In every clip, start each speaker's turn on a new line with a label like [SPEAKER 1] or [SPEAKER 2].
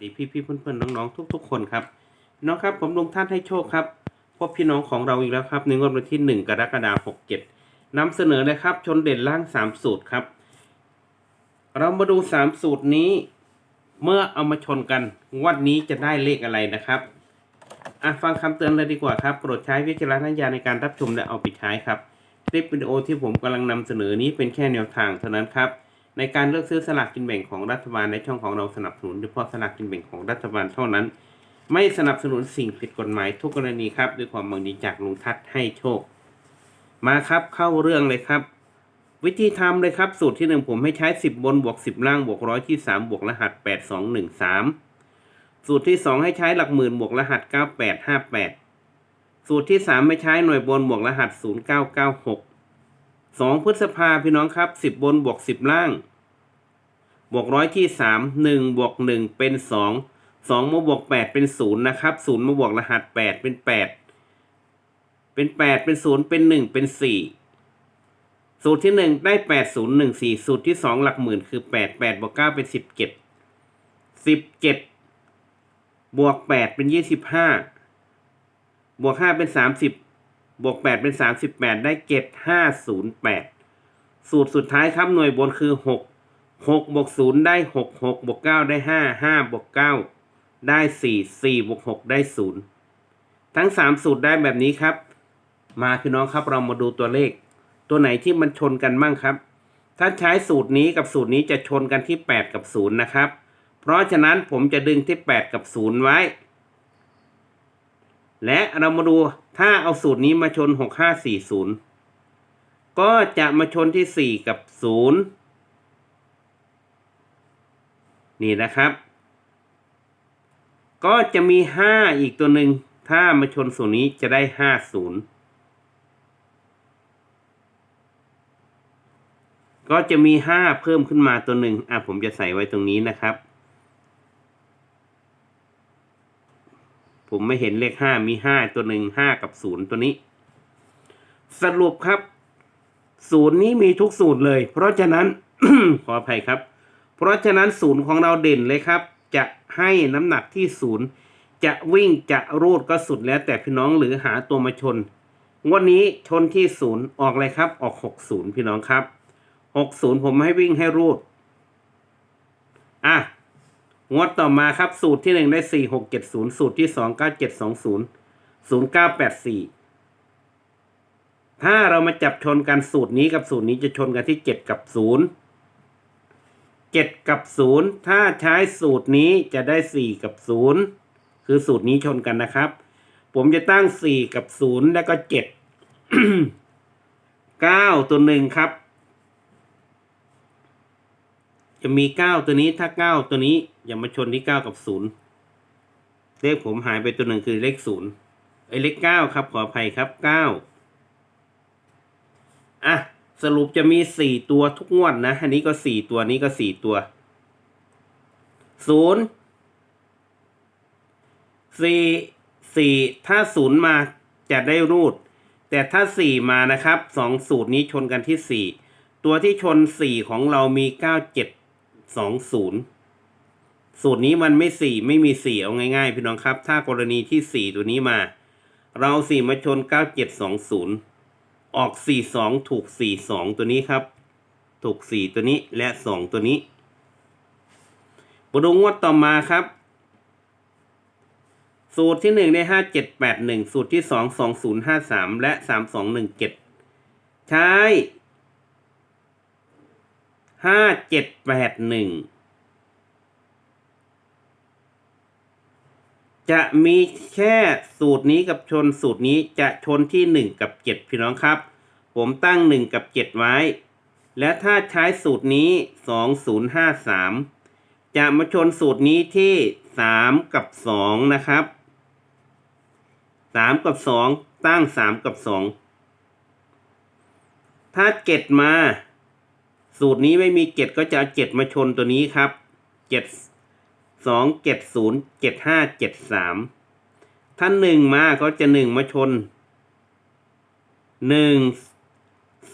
[SPEAKER 1] ดีพี่พี่ๆเพื่อนๆน้องๆทุก ๆ คนครับน้องครับผมลงท่านให้โชคครับพบพี่น้องของเราอีกแล้วครับในงวดวันที่หนึ่งกรกฎาคมหกเจ็ดนำเสนอเลยครับ ชนเด่นล่างสามสูตรครับ เรามาดูสามสูตรนี้ เมื่อเอามาชนกันวดนี้จะได้เลขอะไรนะครับอะฟังคำเตือนเลยดีกว่าครับโปรดใช้วิจารณญาณในการรับชมและเอาไปใช้ครับคลิปวิดีโอที่ผมกำลังนำเสนอนี้เป็นแค่แนวทางเท่านั้นครับ ในการเลือกซื้อสลากกินแบ่งของรัฐบาลในช่องของเราสนับสนุนเฉพาะสลากกินแบ่งของรัฐบาลเท่านั้น ไม่สนับสนุนสิ่งผิดกฎหมายทุกกรณีครับ ด้วยความบังดีจากลุงทัศน์ให้โชค มาครับเข้าเรื่องเลยครับ วิธีทำเลยครับ สูตรที่หนึ่งผมให้ใช้ 10 บนบวก10 ล่างบวกร้อยที่สามบวกรหัส 8 2 1 3 สูตรที่สองให้ใช้หลักหมื่นบวกรหัส 9858 สูตรที่สามให้ใช้หน่วยบนบวกรหัส 0996 สองพฤษภาพี่น้องครับสิบบนบวกสิบล่าง บวกร้อยที่สามหนึ่งบวกหนึ่งเป็นสองสองมาบวกแปดเป็นศูนย์นะครับศูนย์มาบวกรหัสแปดเป็นแปดเป็นแปดเป็นศูนย์เป็นหนึ่งเป็นสี่สูตรที่หนึ่งได้แปดศูนย์หนึ่งสี่สูตรที่สองหลักหมื่นคือแปดแปดบวกเก้าเป็นสิบเจ็ดสิบเจ็ดบวกแปดเป็นยี่สิบห้าบวกห้าเป็นสามสิบ บวกแปดเป็นสามสิบแปดได้เจ็ดห้าศูนย์แปดสูตรสุดท้ายครับหน่วยบนคือหกหกบวกศูนย์ได้หกหกบวกเก้าได้ห้าห้าบวกเก้าได้สี่สี่บวกหกได้ศูนย์ทั้งสามสูตรได้แบบนี้ครับ มาพี่น้องครับเรามาดูตัวเลข ตัวไหนที่มันชนกันมั่งครับ ถ้าใช้สูตรนี้กับสูตรนี้จะชนกันที่แปดกับศูนย์นะครับ เพราะฉะนั้นผมจะดึงที่แปดกับศูนย์ไว้ และเรามาดูถ้าเอาสูตรนี้มาชนหกห้าสี่ศูนย์ก็จะมาชนที่สี่กับศูนย์นี่นะครับ ก็จะมีห้าอีกตัวหนึ่ง ถ้ามาชนส่วนนี้จะได้ห้าศูนย์ก็จะมีห้าเพิ่มขึ้นมาตัวหนึ่งอะผมจะใส่ไว้ตรงนี้นะครับ ผมไม่เห็นเลขห้ามีห้าตัวหนึ่งห้ากับศูนย์ตัวนี้ สรุปครับศูนย์นี้มีทุกสูตรเลย เพราะฉะนั้น ขออภัยครับ เพราะฉะนั้นศูนย์ของเราเด่นเลยครับ จะให้น้ำหนักที่ศูนย์จะวิ่งจะรูดก็สุดแล้ว แต่พี่น้องหรือหาตัวมาชนวันนี้ชนที่ศูนย์ออกเลยครับ ออกหกศูนย์พี่น้องครับหกศูนย์ผมให้วิ่งให้รูด อะ งวดต่อมาครับสูตรที่หนึ่งได้สี่หกเจ็ดศูนย์สูตรที่สองเก้าเจ็ดสองศูนย์ศูนย์เก้าแปดสี่ถ้าเรามาจับชนกันสูตรนี้กับสูตรนี้จะชนกันที่เจ็ดกับศูนย์เจ็ดกับศูนย์ถ้าใช้สูตรนี้จะได้สี่กับศูนย์คือสูตรนี้ชนกันนะครับ ผมจะตั้งสี่กับศูนย์แล้วก็เจ็ดเก้าตัวหนึ่งครับ จะมีเก้าตัวนี้ถ้าเก้าตัวนี้อย่ามาชนที่เก้ากับศูนย์เลขผมหายไปตัวหนึ่งคือเลขศูนย์ไอ้เลขเก้าครับขออภัยครับเก้าอะสรุปจะมีสี่ตัวทุกงวดนะอันนี้ก็สี่ตัวนี้ก็สี่ตัวศูนย์สี่สี่ถ้าศูนย์มาจะได้รูด แต่ถ้าสี่มานะครับสองสูตรนี้ชนกันที่สี่ตัวที่ชนสี่ของเรามีเก้าเจ็ด สองศูนย์สูตรนี้มันไม่สี่ไม่มีสี่เอาง่ายๆ พี่น้องครับ ถ้ากรณีที่สี่ตัวนี้มา เราสี่มาชนเก้าเจ็ดสองศูนย์ออกสี่สองถูกสี่สองตัวนี้ครับ ถูกสี่ตัวนี้และสองตัวนี้มาดูงวดต่อมาครับ สูตรที่หนึ่งได้ห้าเจ็ดแปดหนึ่งสูตรที่สองสองศูนย์ห้าสามและสามสองหนึ่งเจ็ดใช้ ห้าเจ็ดแปดหนึ่งจะมีแค่สูตรนี้กับชนสูตรนี้จะชนที่หนึ่งกับเจ็ดพี่น้องครับ ผมตั้งหนึ่งกับเจ็ดไว้ และถ้าใช้สูตรนี้สองศูนย์ห้าสามจะมาชนสูตรนี้ที่สามกับสองนะครับสามกับสองตั้งสามกับสองถ้าเจ็ดมา สูตรนี้ไม่มีเจ็ดก็จะเอาเจ็ดมาชนตัวนี้ครับเจ็ดสองเจ็ดศูนย์เจ็ดห้าเจ็ดสามถ้าหนึ่งมาก็จะหนึ่งมาชนหนึ่ง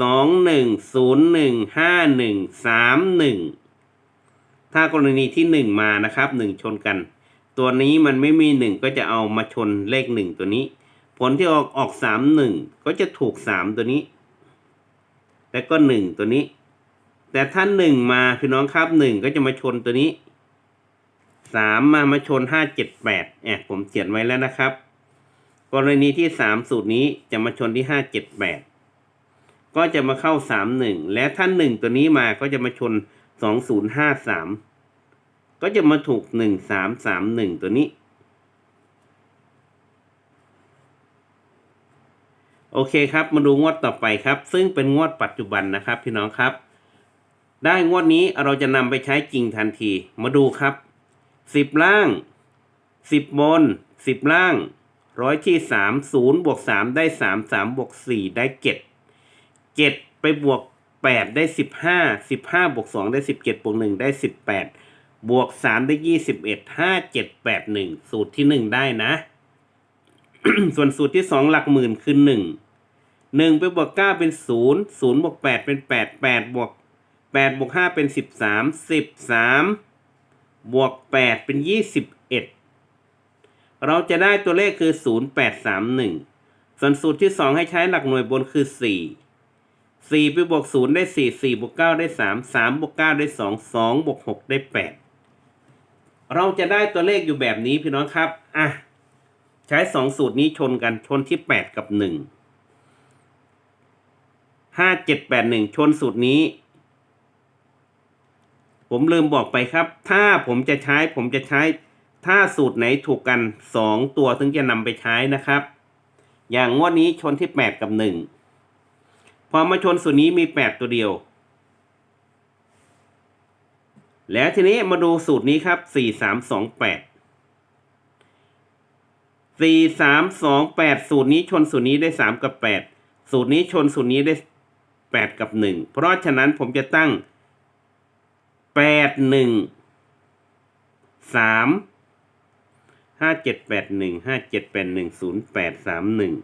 [SPEAKER 1] สองหนึ่งศูนย์หนึ่งห้าหนึ่งสามหนึ่งถ้ากรณีที่หนึ่งมานะครับหนึ่งชนกัน ตัวนี้มันไม่มีหนึ่งก็จะเอามาชนเลขหนึ่งตัวนี้ ผลที่ออกออกสามหนึ่งก็จะถูกสามตัวนี้ แล้วก็หนึ่งตัวนี้ แต่ถ้าหนึ่งมาพี่น้องครับหนึ่งก็จะมาชนตัวนี้สามมามาชนห้าเจ็ดแปดแอบผมเขียนไว้แล้วนะครับ กรณีที่สามสูตรนี้จะมาชนที่ห้าเจ็ดแปดก็จะมาเข้าสามหนึ่งและถ้าหนึ่งตัวนี้มาก็จะมาชนสองศูนย์ห้าสามก็จะมาถูกหนึ่งสามสามหนึ่งตัวนี้ โอเคครับมาดูงวดต่อไปครับ ซึ่งเป็นงวดปัจจุบันนะครับพี่น้องครับ ได้งวดนี้เราจะนำไปใช้จริงทันที มาดูครับสิบล่างสิบบนสิบล่างร้อยที่สามศูนย์บวกสามได้สามสามบวกสี่ได้เจ็ดเจ็ดไปบวกแปดได้สิบห้าสิบห้าบวกสองได้สิบเจ็ดบวกหนึ่งได้สิบแปดบวกสามได้ยี่สิบเอ็ดห้าเจ็ดแปดหนึ่งสูตรที่หนึ่งได้นะ ส่วนสูตรที่สองหลักหมื่นคือหนึ่งหนึ่งไปบวกเก้าเป็นศูนย์ศูนย์บวกแปดเป็นแปดแปดบวก แปดบวกห้าเป็นสิบสามสิบสามบวกแปดเป็นยี่สิบเอ็ดเราจะได้ตัวเลขคือศูนย์แปดสามหนึ่งส่วนสูตรที่สองให้ใช้หลักหน่วยบนคือสี่สี่ไปบวกศูนย์ได้สี่สี่บวกเก้าได้สามสามบวกเก้าได้สองสองบวกหกได้แปดเราจะได้ตัวเลขอยู่แบบนี้พี่น้องครับอะใช้สองสูตรนี้ชนกันชนที่แปดกับหนึ่งห้าเจ็ดแปดหนึ่งชนสูตรนี้ ผมลืมบอกไปครับ ถ้าผมจะใช้ผมจะใช้ ถ้าสูตรไหนถูกกันสองตัวถึงจะนำไปใช้นะครับ อย่างงวดนี้ชนที่แปดกับหนึ่งพอมาชนสูตรนี้มีแปดตัวเดียว แล้วทีนี้มาดูสูตรนี้ครับสี่สามสองแปดสี่สามสองแปดสูตรนี้ชนสูตรนี้ได้สามกับแปดสูตรนี้ชนสูตรนี้ได้แปดกับหนึ่งเพราะฉะนั้นผมจะตั้ง แปดหนึ่งสามห้าเจ็ดแปดหนึ่งห้าเจ็ดแปดหนึ่งศูนย์แปดสามหนึ่ง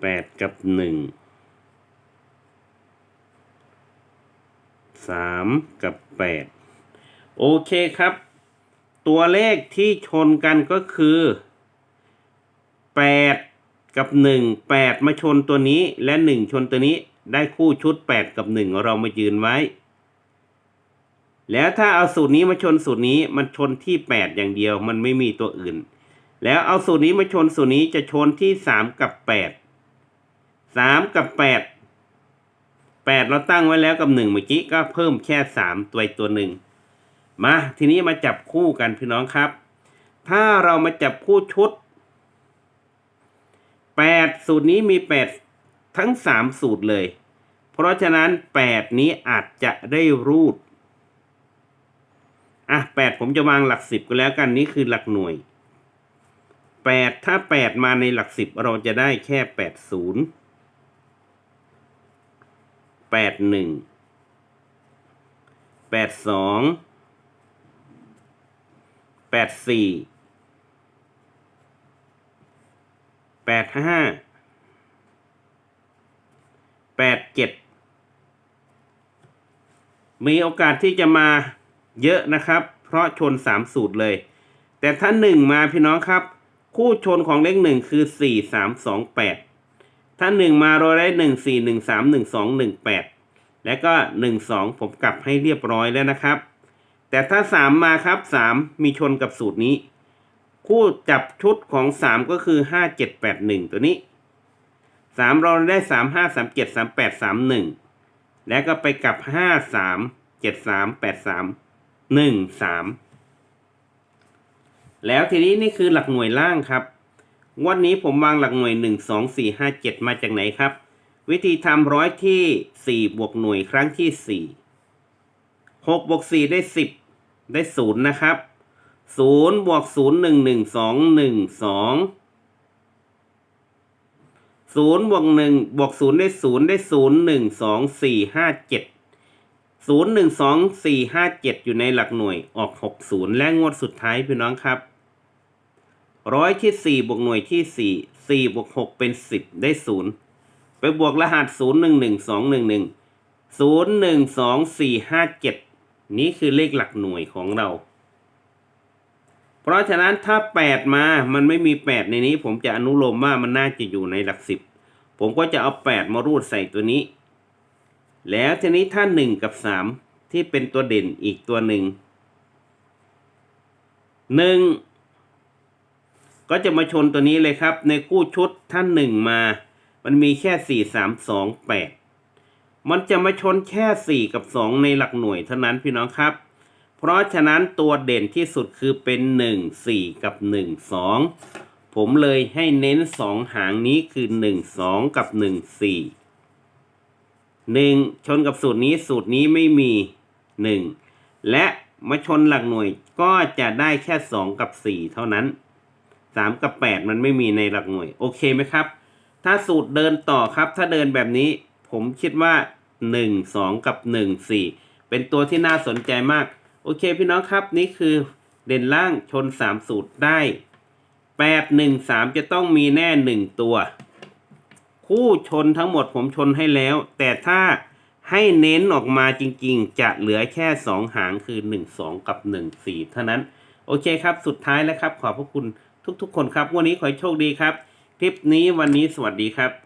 [SPEAKER 1] แปดกับหนึ่งสามกับแปดโอเคครับ ตัวเลขที่ชนกันก็คือแปด กับหนึ่งแปดมาชนตัวนี้และหนึ่งชนตัวนี้ได้คู่ชุดแปดกับหนึ่งเรามายืนไว้ แล้วถ้าเอาสูตรนี้มาชนสูตรนี้มันชนที่แปดอย่างเดียวมันไม่มีตัวอื่น แล้วเอาสูตรนี้มาชนสูตรนี้จะชนที่สามกับแปดสามกับแปดแปดเราตั้งไว้แล้วกับหนึ่งเมื่อกี้ก็เพิ่มแค่สามตัวอีกตัวหนึ่งมาทีนี้มาจับคู่กันพี่น้องครับ ถ้าเรามาจับคู่ชุด แปดสูตรนี้มีแปดทั้งสามสูตรเลย เพราะฉะนั้นแปดนี้อาจจะได้รูด อะแปดผมจะวางหลักสิบก็แล้วกันนี่คือหลักหน่วยแปดถ้าแปดมาในหลักสิบเราจะได้แค่แปดศูนย์แปดหนึ่งแปดสองแปดสี่ แปดห้าแปดเจ็ดมีโอกาสที่จะมาเยอะนะครับ เพราะชนสามสูตรเลย แต่ถ้าหนึ่งมาพี่น้องครับ คู่ชนของเลขหนึ่งคือสี่สามสองแปดถ้าหนึ่งมาเราได้หนึ่งสี่หนึ่งสามหนึ่งสองหนึ่งแปดและก็หนึ่งสองผมกลับให้เรียบร้อยแล้วนะครับ แต่ถ้าสามมาครับสามมีชนกับสูตรนี้ คู่จับชุดของสามก็คือห้าเจ็ดแปดหนึ่งตัวนี้สามเราได้สามห้าสามเจ็ดสามแปดสามหนึ่งแล้วก็ไปกับห้าสามเจ็ดสามแปดสามหนึ่งสามแล้วทีนี้นี่คือหลักหน่วยล่างครับ วันนี้ผมวางหลักหน่วยหนึ่งสองสี่ห้าเจ็ดมาจากไหนครับ วิธีทำร้อยที่สี่บวกหน่วยครั้งที่สี่หกบวกสี่ได้สิบได้ศูนย์นะครับ ศูนย์บวกศูนย์หนึ่งหนึ่งสองหนึ่งสองศูนย์บวกหนึ่งบวกศูนย์ได้ศูนย์ได้ศูนย์หนึ่งสองสี่ห้าเจ็ดศูนย์หนึ่งสองสี่ห้าเจ็ดอยู่ในหลักหน่วยออกหกศูนย์และงวดสุดท้ายพี่น้องครับร้อยที่สี่บวกหน่วยที่สี่สี่บวกหกเป็นสิบได้ศูนย์ไปบวกรหัสศูนย์หนึ่งหนึ่งสองหนึ่งหนึ่งศูนย์หนึ่งสองสี่ห้าเจ็ดนี่คือเลขหลักหน่วยของเรา เพราะฉะนั้นถ้าแปดมามันไม่มีแปดในนี้ ผมจะอนุโลมว่ามันน่าจะอยู่ในหลักสิบผมก็จะเอาแปดมารูดใส่ตัวนี้ แล้วทีนี้ถ้าหนึ่งกับสามที่เป็นตัวเด่นอีกตัวหนึ่งหนึ่งก็จะมาชนตัวนี้เลยครับ ในคู่ชุดท่านหนึ่งมา มันมีแค่สี่สามสองแปดมันจะมาชนแค่สี่กับสองในหลักหน่วยเท่านั้นพี่น้องครับ เพราะฉะนั้นตัวเด่นที่สุดคือเป็นหนึ่งสี่กับหนึ่งสองผมเลยให้เน้นสองหางนี้คือหนึ่งสองกับหนึ่งสี่หนึ่งชนกับสูตรนี้สูตรนี้ไม่มีหนึ่งและมาชนหลักหน่วยก็จะได้แค่สองกับสี่เท่านั้นสามกับแปดมันไม่มีในหลักหน่วย โอเคไหมครับ ถ้าสูตรเดินต่อครับ ถ้าเดินแบบนี้ ผมคิดว่าหนึ่งสองกับหนึ่งสี่เป็นตัวที่น่าสนใจมาก โอเคพี่น้องครับนี่คือเด่นล่างชนสามสูตรได้แปดหนึ่งสามจะต้องมีแน่หนึ่งตัว คู่ชนทั้งหมดผมชนให้แล้ว แต่ถ้าให้เน้นออกมาจริงๆ จะเหลือแค่สองหางคือหนึ่งสองกับหนึ่งสี่เท่านั้น โอเคครับสุดท้ายแล้วครับ ขอบพระคุณทุกๆ คนครับ วันนี้ขอโชคดีครับ คลิปนี้วันนี้สวัสดีครับ